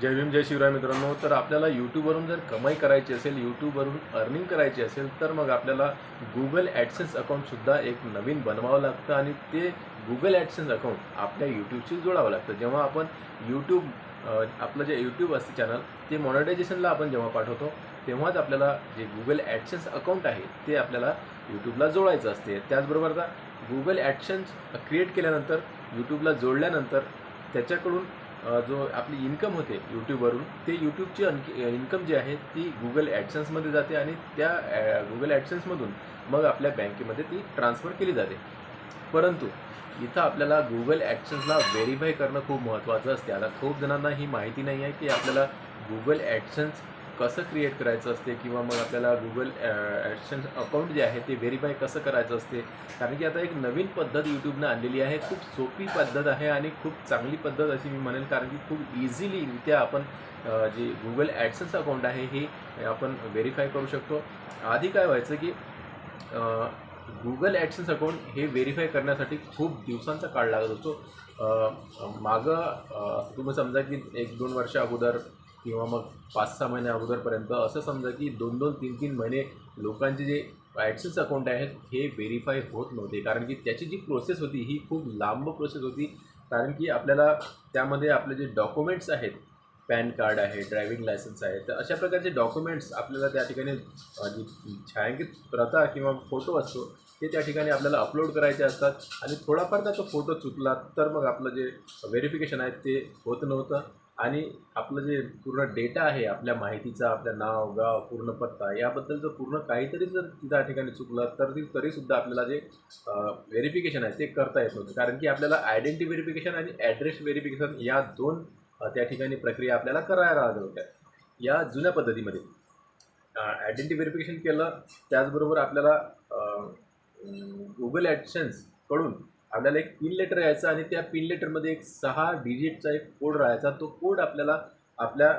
जय भीम जय शिवराय मित्रांनो. तर आपल्याला यूट्यूबवरून जर कमाई करायची असेल यूट्यूबवरून अर्निंग करायची असेल तर मग आपल्याला गुगल ॲडसेन्स अकाउंटसुद्धा एक नवीन बनवावं लागतं आणि ते गुगल ॲडसेन्स अकाउंट आपल्या यूट्यूबशी जोडावं लागतं. जेव्हा आपण यूट्यूब आपलं जे यूट्यूब असते चॅनल ते मॉनिटायझेशनला आपण जेव्हा पाठवतो तेव्हाच आपल्याला जे गुगल ॲडसेन्स अकाउंट आहे ते आपल्याला यूट्यूबला जोडायचं असते. त्याचबरोबर आता गुगल ॲडसेन्स क्रिएट केल्यानंतर यूट्यूबला जोडल्यानंतर त्याच्याकडून जो आपली इन्कम होते यूट्यूबवरून ते यूट्यूबची आणखी इन्कम जी आहे ती गुगल ॲडसेन्समध्ये जाते आणि त्या ॲ, गुगल ॲडसेन्समधून मग आपल्या बँकेमध्ये ती ट्रान्सफर केली जाते. परंतु इथं आपल्याला गुगल ॲडसेन्सला व्हेरीफाय करणं खूप महत्त्वाचं असते. आता खूप जणांना ही माहिती नाही आहे की आपल्याला गुगल ॲडसेन्स कसं क्रिएट करायचं असते किंवा मग आपल्याला गुगल ॲडसेन्स अकाउंट जे आहे ते व्हेरीफाय कसं करायचं असते? कारण की आता एक नवीन पद्धत यूट्यूबनं आणलेली आहे. खूप सोपी पद्धत आहे आणि खूप चांगली पद्धत अशी मी म्हणेल. कारण की खूप इझिलीरित्या आपण जे गुगल ॲडसन्स अकाउंट आहे हे आपण व्हेरीफाय करू शकतो. आधी काय व्हायचं की गुगल ॲडसन्स अकाउंट हे व्हेरीफाय करण्यासाठी खूप दिवसांचा काळ लागत होतो. मागं तुम्ही समजा की एक दोन वर्ष अगोदर किंवा मग पाच सहा महिन्या अगोदरपर्यंत असं समजा की दोन दोन तीन तीन महिने लोकांचे जे ॲडसेन्स अकाउंट आहेत हे व्हेरीफाय होत नव्हते. कारण की त्याची जी प्रोसेस होती ही खूप लांब प्रोसेस होती. कारण की आपल्याला त्यामध्ये आपले जे डॉक्युमेंट्स आहेत पॅन कार्ड आहे ड्रायव्हिंग लायसन्स आहे तर अशा प्रकारचे डॉक्युमेंट्स आपल्याला त्या ठिकाणी जी छायांकित प्रथा किंवा फोटो असतो ते त्या ठिकाणी आपल्याला अपलोड करायचे असतात. आणि थोडाफार त्याचा तो फोटो चुकला तर मग आपलं जे व्हेरिफिकेशन आहे ते होत नव्हतं. आणि आपलं जे पूर्ण डेटा आहे आपल्या माहितीचा आपल्या नाव गाव पूर्ण पत्ता याबद्दल जर पूर्ण काहीतरी जर त्या ठिकाणी चुकलं तर ती तरीसुद्धा आपल्याला जे व्हेरिफिकेशन आहे ते करता येत नव्हतं. कारण की आपल्याला आयडेंटिटी व्हेरिफिकेशन आणि ॲड्रेस व्हेरिफिकेशन या दोन त्या ठिकाणी प्रक्रिया आपल्याला करायला लागल्या होत्या. या जुन्या पद्धतीमध्ये आयडेंटिटी व्हेरिफिकेशन केलं त्याचबरोबर आपल्याला गुगल ॲडसेन्सकडून आपल्याला एक पिन लेटर यायचा आणि त्या पिन लेटरमध्ये एक सहा डिजिटचा एक कोड राहायचा. तो कोड आपल्याला आपल्या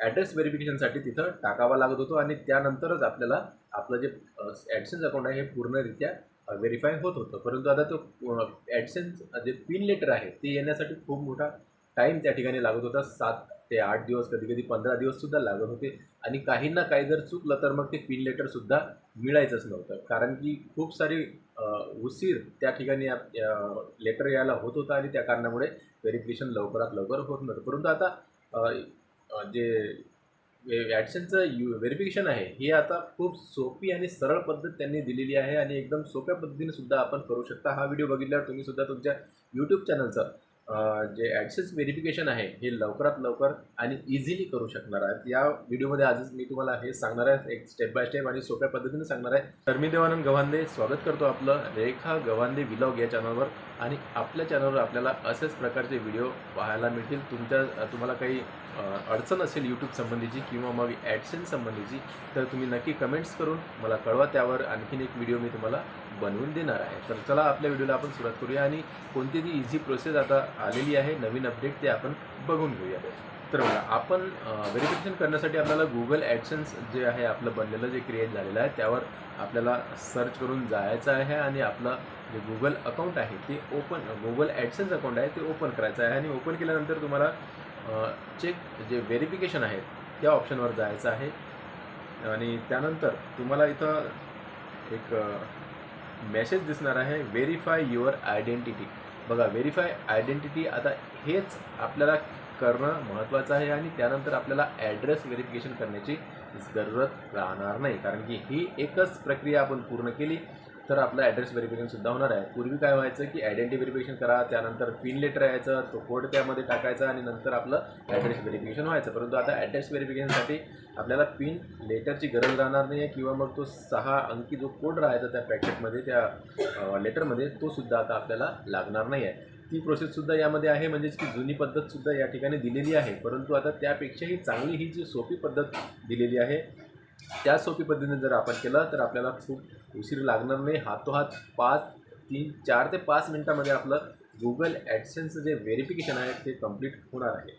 ॲड्रेस व्हेरिफिकेशनसाठी तिथं टाकावा लागत होतो आणि त्यानंतरच आपल्याला आपलं जे ॲडसेन्स अकाउंट आहे हे पूर्णरित्या व्हेरीफाय होत होतं. परंतु आता तो ॲडसेन्स जे पिन लेटर आहे ते येण्यासाठी खूप मोठा टाईम त्या ठिकाणी लागत होता. सात ते आठ दिवस कधी कधी पंधरा दिवससुद्धा लागत होते. आणि काहींना काही जर चुकलं तर मग ते पिन लेटरसुद्धा मिळायचंच नव्हतं. कारण की खूप सारी उशीर त्या ठिकाणी लेटर यायला होत होता आणि त्या कारणामुळे व्हेरिफिकेशन लवकरात लवकर होत नव्हतं. परंतु आता जे ॲडशनचं यू व्हेरिफिकेशन आहे हे आता खूप सोपी आणि सरळ पद्धत त्यांनी दिलेली आहे आणि एकदम सोप्या पद्धतीने सुद्धा आपण करू शकता. हा व्हिडिओ बघितल्यावर तुम्ही सुद्धा तुमच्या यूट्यूब चॅनलचं जे ॲडसेस व्हेरिफिकेशन आहे हे लवकरात लवकर आणि इझिली करू शकणार आहेत. या व्हिडिओमध्ये आजच मी तुम्हाला हे सांगणार आहे. एक स्टेप बाय स्टेप आणि सोप्या पद्धतीने सांगणार आहे. तर मी देवानंद गव्हांदे स्वागत करतो आपलं. रेखा गव्हांदे विलॉग या चॅनलवर आणि आपल्या चॅनलवर आपल्याला असेच प्रकारचे व्हिडिओ पाहायला मिळतील. तुमच्या तुम्हाला काही अडचण असेल यूट्यूब संबंधीची किंवा मग ॲडसेन संबंधीची तर तुम्ही नक्की कमेंट्स करून मला कळवा. त्यावर आणखीन एक व्हिडिओ मी तुम्हाला बनवून देणार आहे. तर चला आपल्या व्हिडिओला आपण सुरुवात करूया आणि कोणती ती इझी प्रोसेस आता आलेली आहे नवीन अपडेट ते आपण बघून घेऊया. तर बघा आपण व्हेरिफिकेशन करण्यासाठी आपल्याला गुगल ॲडसेन्स जे आहे आपलं बनलेलं जे क्रिएट झालेलं आहे त्यावर आपल्याला सर्च करून जायचं आहे आणि आपलं जे गुगल अकाउंट आहे ते ओपन गुगल ॲडसेन्स अकाउंट आहे ते ओपन करायचं आहे. आणि ओपन केल्यानंतर तुम्हाला चेक जे व्हेरिफिकेशन आहे त्या ऑप्शनवर जायचं आहे. आणि त्यानंतर तुम्हाला इथं एक मेसेज दिसणार आहे व्हेरीफाय युअर आयडेंटिटी बघा व्हेरीफाय आयडेंटिटी आता हेच आपल्याला करणं महत्त्वाचं आहे आणि त्यानंतर आपल्याला ॲड्रेस व्हेरिफिकेशन करण्याची जरूरत राहणार नाही. कारण की ही एकच प्रक्रिया आपण पूर्ण केली. तर आपलं ॲड्रेस व्हेरिफिकेशनसुद्धा होणार आहे. पूर्वी काय व्हायचं की आयडेंटिटी व्हेरिफिकेशन करा त्यानंतर पिन लेटर यायचं तो कोड त्यामध्ये टाकायचा आणि नंतर आपलं ॲड्रेस व्हेरिफिकेशन व्हायचं. परंतु आता ॲड्रेस व्हेरिफिकेशनसाठी आपल्याला पिन लेटरची गरज राहणार नाही आहे किंवा मग तो सहा अंकी जो कोड राहायचा त्या पॅकेटमध्ये त्या लेटरमध्ये तोसुद्धा आता आपल्याला लागणार नाही आहे ती प्रोसेससुद्धा यामध्ये आहे म्हणजेच की जुनी पद्धतसुद्धा या ठिकाणी दिलेली आहे. परंतु आता त्यापेक्षाही चांगली ही जी सोपी पद्धत दिलेली आहे त्या सोपी पद्धतीने जर आपण केलं तर आपल्याला खूप उशीर लागणार नाही. हातोहात पाच तीन चार ते पाच मिनटामध्ये आपलं गुगल ॲडसेन्सचं जे व्हेरिफिकेशन आहे ते कंप्लीट होणार आहे.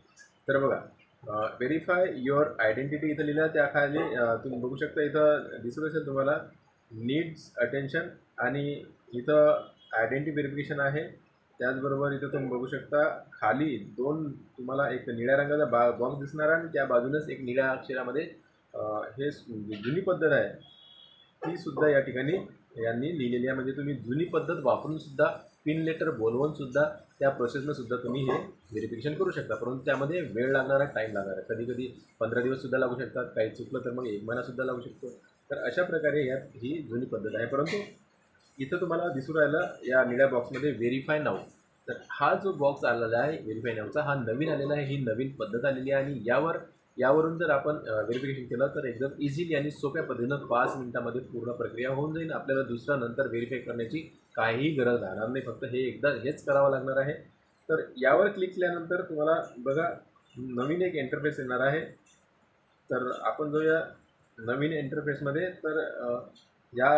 तर बघा व्हेरीफाय युअर आयडेंटिटी इथं लिहिलं त्याखाली तुम्ही बघू शकता इथं दिसत असेल तुम्हाला नीड्स अटेन्शन आणि इथं आयडेंटिटी व्हेरिफिकेशन आहे. त्याचबरोबर इथं तुम्ही बघू शकता खाली दोन तुम्हाला एक निळ्या रंगाचा बा बॉक्स दिसणार आणि त्या बाजूनच एक निळ्या अक्षरामध्ये हे म्हणजे जुनी पद्धत आहे. ती सुद्धा या ठिकाणी यांनी लिहिलेली आहे. म्हणजे तुम्ही जुनी पद्धत वापरून सुद्धा पिन लेटर बोलवून सुद्धा त्या प्रोसेसनं सुद्धा तुम्ही हे व्हेरिफिकेशन करू शकता. परंतु त्यामध्ये वेळ लागणार आहे टाईम लागणार. आहे कधी कधी पंधरा दिवससुद्धा लागू शकतात. काही चुकलं तर मग एक महिनासुद्धा लागू शकतो. तर अशा प्रकारे यात ही जुनी पद्धत आहे. परंतु इथं तुम्हाला दिसून राहिलं या निळ्या बॉक्समध्ये व्हेरीफाय नाव तर हा जो बॉक्स आलेला आहे व्हेरीफाय नावचा हा नवीन आलेला आहे. ही नवीन पद्धत आलेली आहे आणि यावर यावरून जर आपण व्हेरिफिकेशन केलं तर एकदम इझिली आणि सोप्या पद्धतीनं पाच मिनिटामध्ये पूर्ण प्रक्रिया होऊन जाईल. आपल्याला दुसरा नंतर व्हेरीफाय करण्याची काहीही गरज राहणार नाही. फक्त हे एकदा हेच करावं लागणार आहे. तर यावर क्लिक केल्यानंतर तुम्हाला बघा नवीन एक इंटरफेस येणार आहे. तर आपण जो या नवीन इंटरफेसमध्ये तर या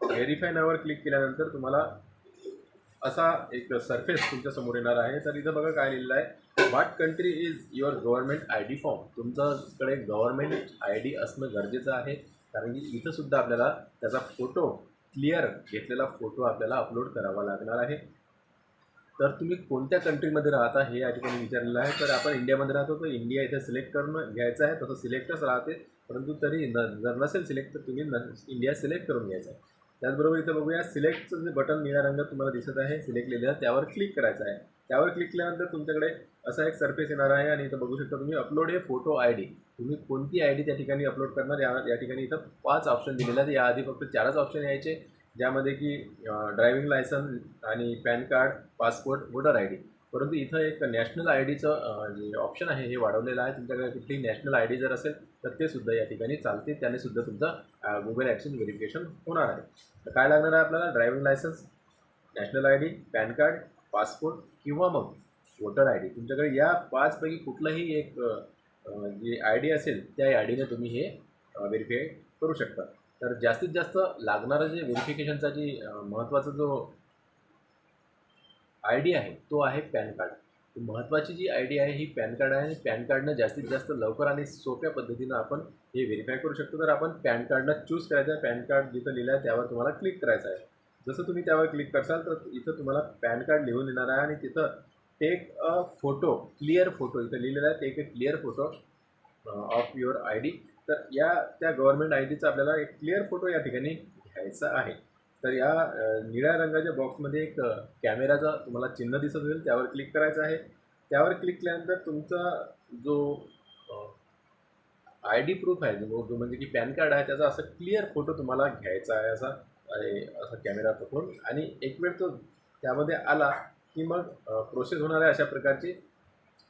व्हेरीफाय नावर क्लिक केल्यानंतर तुम्हाला असा एक सरफेस तुमच्यासमोर येणार आहे. तर इथं बघा काय लिहिलं आहे. What country is your government I D form तुमच्याकडे गव्हर्नमेंट आय डी असणं गरजेचं आहे. कारण की इथंसुद्धा आपल्याला त्याचा फोटो क्लिअर घेतलेला फोटो आपल्याला अपलोड करावा लागणार आहे. तर तुम्ही कोणत्या कंट्रीमध्ये राहता हे या ठिकाणी विचारलेलं आहे. तर आपण इंडियामध्ये राहतो तर इंडिया इथे सिलेक्ट करून घ्यायचं आहे. तसं सिलेक्टच राहते. परंतु तरी न जर नसेल सिलेक्ट तर तुम्ही न इंडिया सिलेक्ट करून घ्यायचं आहे. त्याचबरोबर इथं बघूया सिलेक्टचं जे बटन निळ्या रंगात तुम्हाला दिसत आहे सिलेक्ट लिहिलेलं त्यावर क्लिक करायचं आहे. त्यावर क्लिक केल्यानंतर तुमच्याकडे असा एक सर्फेस येणार आहे आणि इथं बघू शकता तुम्ही अपलोड हे फोटो आय डी तुम्ही कोणती आय डी त्या ठिकाणी अपलोड करणार या या ठिकाणी इथं पाच ऑप्शन दिलेले आहेत. याआधी फक्त चारच ऑप्शन यायचे ज्यामध्ये की ड्रायव्हिंग लायसन्स आणि pan card passport voter I D परंतु इथं एक नॅशनल आय डीचं जे ऑप्शन आहे हे वाढवलेलं आहे. तुमच्याकडे कुठली नॅशनल आय डी जर असेल तर ते सुद्धा या ठिकाणी चालते. त्याने सुद्धा तुमचा गुगल ॲक्शन व्हेरिफिकेशन होणार आहे. तर काय लागणार आहे आपल्याला? Driving licence national I D pan card passport किंवा मग वोटर आय डी. तुमच्याकडे या पाचपैकी कुठलंही एक जी आय डी असेल त्या आय डीने तुम्ही हे व्हेरीफाय करू शकता. तर जास्तीत जास्त लागणारं जे व्हेरिफिकेशनचा जी महत्त्वाचा जो आय डी आहे तो आहे पॅन कार्ड. महत्त्वाची जी आय डी आहे ही पॅन कार्ड आहे आणि पॅन कार्डनं जास्तीत जास्त लवकर आणि सोप्या पद्धतीनं आपण हे व्हेरीफाय करू शकतो. तर आपण पॅन कार्डनं चूज करायचं आहे. पॅन कार्ड जिथं लिहिलं आहे त्यावर तुम्हाला क्लिक करायचं आहे. जसं तुम्ही त्यावर क्लिक करसाल तर इथं तुम्हाला पॅन कार्ड लिहून येणार आहे आणि तिथं take a photo clear photo इथं लिहिलेलं आहे take a clear photo of your I D तर या त्या गव्हर्मेंट आय डीचा आपल्याला एक क्लिअर फोटो या ठिकाणी घ्यायचा आहे. तर या निळ्या रंगाच्या बॉक्समध्ये एक कॅमेराचं कॅमेराचा तुम्हाला चिन्ह दिसत असेल त्यावर क्लिक करायचं आहे. त्यावर क्लिक केल्यानंतर तुमचा जो आय डी प्रूफ आहे जो जो म्हणजे की पॅन कार्ड आहे त्याचा असं क्लिअर फोटो तुम्हाला घ्यायचा आहे असा आणि असा कॅमेरा पकडून. आणि एक वेळ तो त्यामध्ये आला की मग प्रोसेस होणार आहे अशा प्रकारची.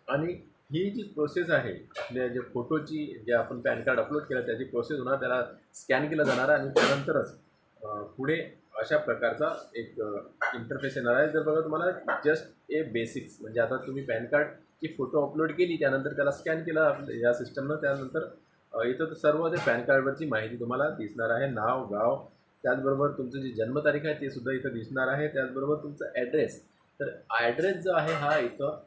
आणि ही जी प्रोसेस आहे आपल्या जे फोटोची जे आपण पॅन कार्ड अपलोड केलं त्याची प्रोसेस होणार त्याला स्कॅन केलं जाणार आहे आणि त्यानंतरच पुढे अशा प्रकारचा एक इंटरफेस येणार आहे. जर बघा तुम्हाला जस्ट ए बेसिक्स म्हणजे आता तुम्ही पॅन कार्डची फोटो अपलोड केली त्यानंतर त्याला स्कॅन केला आपल्या या सिस्टमनं त्यानंतर इथं सर्व ते पॅन कार्डवरची माहिती तुम्हाला दिसणार आहे. नाव गाव त्याचबरोबर तुमचं जी जन्मतारीख आहे ते सुद्धा इथं दिसणार आहे. त्याचबरोबर तुमचा ॲड्रेस तर ॲड्रेस जो आहे हा इथं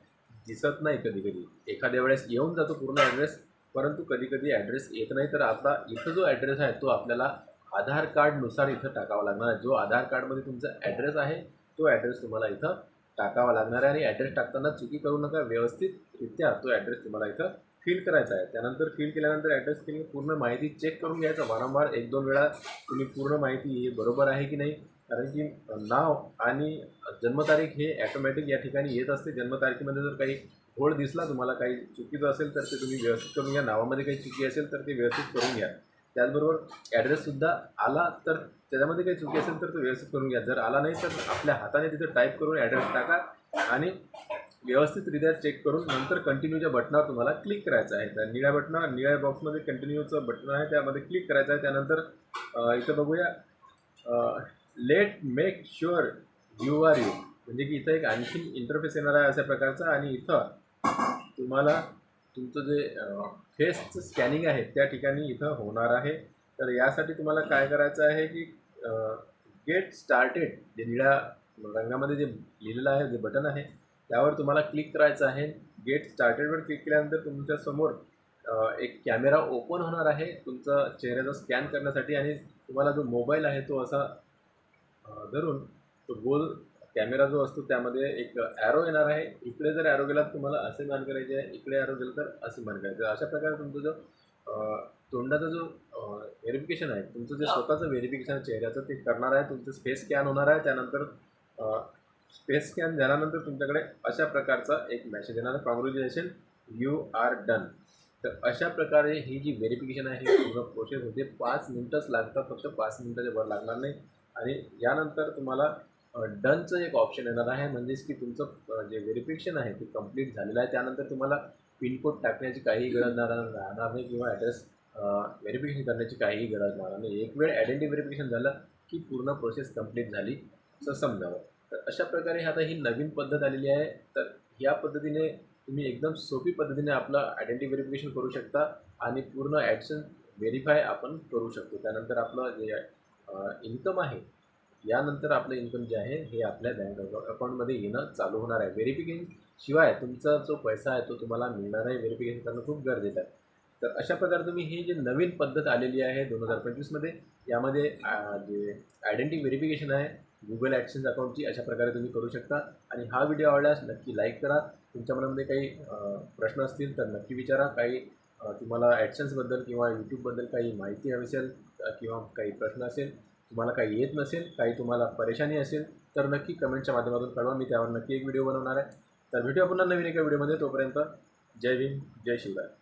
दिसत नाही कधी कधी एखाद्या वेळेस येऊन जातो पूर्ण ॲड्रेस परंतु कधी कधी ॲड्रेस येत नाही. तर आता इथं जो ॲड्रेस आहे तो आपल्याला आधार कार्डनुसार इथं टाकावा लागणार आहे. जो आधार कार्डमध्ये तुमचा ॲड्रेस आहे तो ॲड्रेस तुम्हाला इथं टाकावा लागणार आहे. आणि ॲड्रेस टाकताना चुकी करू नका. व्यवस्थितरित्या तो ॲड्रेस तुम्हाला इथं फिल करायचा आहे. त्यानंतर फिल केल्यानंतर ॲड्रेस तुम्ही पूर्ण माहिती चेक करून घ्यायचं. वारंवार एक दोन वेळा तुम्ही पूर्ण माहिती हे बरोबर आहे की नाही? कारण की नाव आणि जन्मतारीख हे ॲटोमॅटिक या ठिकाणी येत असते. जन्मतारखेमध्ये जर काही घोळ दिसला तुम्हाला काही चुकीचं असेल तर ते तुम्ही व्यवस्थित करून घ्या. नावामध्ये काही चुकी असेल तर ते व्यवस्थित करून घ्या. त्याचबरोबर ॲड्रेससुद्धा आला तर त्याच्यामध्ये काही चुकी असेल तर तो व्यवस्थित करून घ्या. जर आला नाही तर आपल्या हाताने तिथे टाईप करून ॲड्रेस टाका आणि व्यवस्थितरित्या चेक करून नंतर कंटिन्यूच्या बटनावर तुम्हाला क्लिक करायचं आहे. तर निळ्या बटनावर निळ्या बॉक्समध्ये कंटिन्यूचं बटन आहे त्यामध्ये क्लिक करायचं आहे. त्यानंतर इथं बघूया. Let make sure you are you म्हणजे की इथं एक आणखीन इंटरफेस येणार आहे अशा प्रकारचा आणि इथं तुम्हाला तुमचं जे फेसचं स्कॅनिंग आहे त्या ठिकाणी इथं होणार आहे. तर यासाठी तुम्हाला काय करायचं आहे की गेट स्टार्टेड जे निळ्या रंगामध्ये जे लिहिलेलं आहे जे बटन आहे त्यावर तुम्हाला क्लिक करायचं आहे. गेट स्टार्टेडवर क्लिक केल्यानंतर तुमच्यासमोर एक कॅमेरा ओपन होणार आहे. तुमचा चेहऱ्याचा स्कॅन करण्यासाठी आणि तुम्हाला जो मोबाईल आहे तो असा धरून तो गोल कॅमेरा जो असतो त्यामध्ये एक ॲरो येणार आहे. इकडे जर ॲरो गेला तर तुम्हाला असे मान करायचे आहे. इकडे ॲरो गेला तर असे मान करायचे अशा प्रकारे तुमचा जो तोंडाचा जो व्हेरिफिकेशन आहे तुमचं जे स्वतःचं व्हेरिफिकेशन चेहऱ्याचं ते करणार आहे तुमचं स्पेस स्कॅन होणार आहे. त्यानंतर स्पेस स्कॅन झाल्यानंतर तुमच्याकडे अशा प्रकारचा एक मेसेज येणार आहे. कॉंग्रॅच्युलेशन यू आर डन तर अशा प्रकारे ही जी व्हेरिफिकेशन आहे ही पूर्ण प्रोसेस होते. पाच मिनटंच लागतात. फक्त पाच मिनटाच्या वर लागणार नाही. आणि यानंतर तुम्हाला डनचं एक ऑप्शन येणार आहे म्हणजेच की तुमचं जे व्हेरिफिकेशन आहे ते कंप्लीट झालेलं आहे. त्यानंतर तुम्हाला पिनकोड टाकण्याची काहीही गरज राहणार राहणार नाही किंवा ॲड्रेस व्हेरिफिकेशन करण्याची काहीही गरज राहणार नाही. एक वेळ आयडेंटिटी व्हेरिफिकेशन झालं की पूर्ण प्रोसेस कंप्लीट झाली असं समजावं. तर अशा प्रकारे आता ही नवीन पद्धत आलेली आहे. तर या पद्धतीने तुम्ही एकदम सोपी पद्धतीने आपलं आयडेंटिटी व्हेरिफिकेशन करू शकता आणि पूर्ण ॲडसन व्हेरीफाय आपण करू शकतो. त्यानंतर आपलं जे इन्कम आहे यानंतर आपलं इन्कम जे आहे हे आपल्या बँक अकाउंटमध्ये येणं चालू होणार आहे. व्हेरिफिकेशन शिवाय तुमचा जो पैसा आहे तो तुम्हाला मिळणार आहे. व्हेरिफिकेशन करणं खूप गरजेचं आहे. तर अशा प्रकारे तुम्ही ही जी नवीन पद्धत आलेली आहे दोन हजार पंचवीसमध्ये यामध्ये जे आयडेंटिटी व्हेरिफिकेशन आहे गुगल ॲक्शन्स अकाउंटची अशा प्रकारे तुम्ही करू शकता. आणि हा व्हिडिओ आवडल्यास नक्की लाईक करा. तुमच्या मनामध्ये काही प्रश्न असतील तर नक्की विचारा. काही तुम्हाला ॲक्शन्सबद्दल किंवा यूट्यूबबद्दल काही माहिती हवी असेल किंवा काही प्रश्न असेल तुम्हाला काही येत नसेल काही तुम्हाला परेशानी असेल तर नक्की कमेंटच्या माध्यमातून कळवा. मी त्यावर नक्की एक व्हिडिओ बनवणार आहे. तर भेटूया पुन्हा नवीन एका व्हिडिओमध्ये. तोपर्यंत जय भीम जय शिवराय.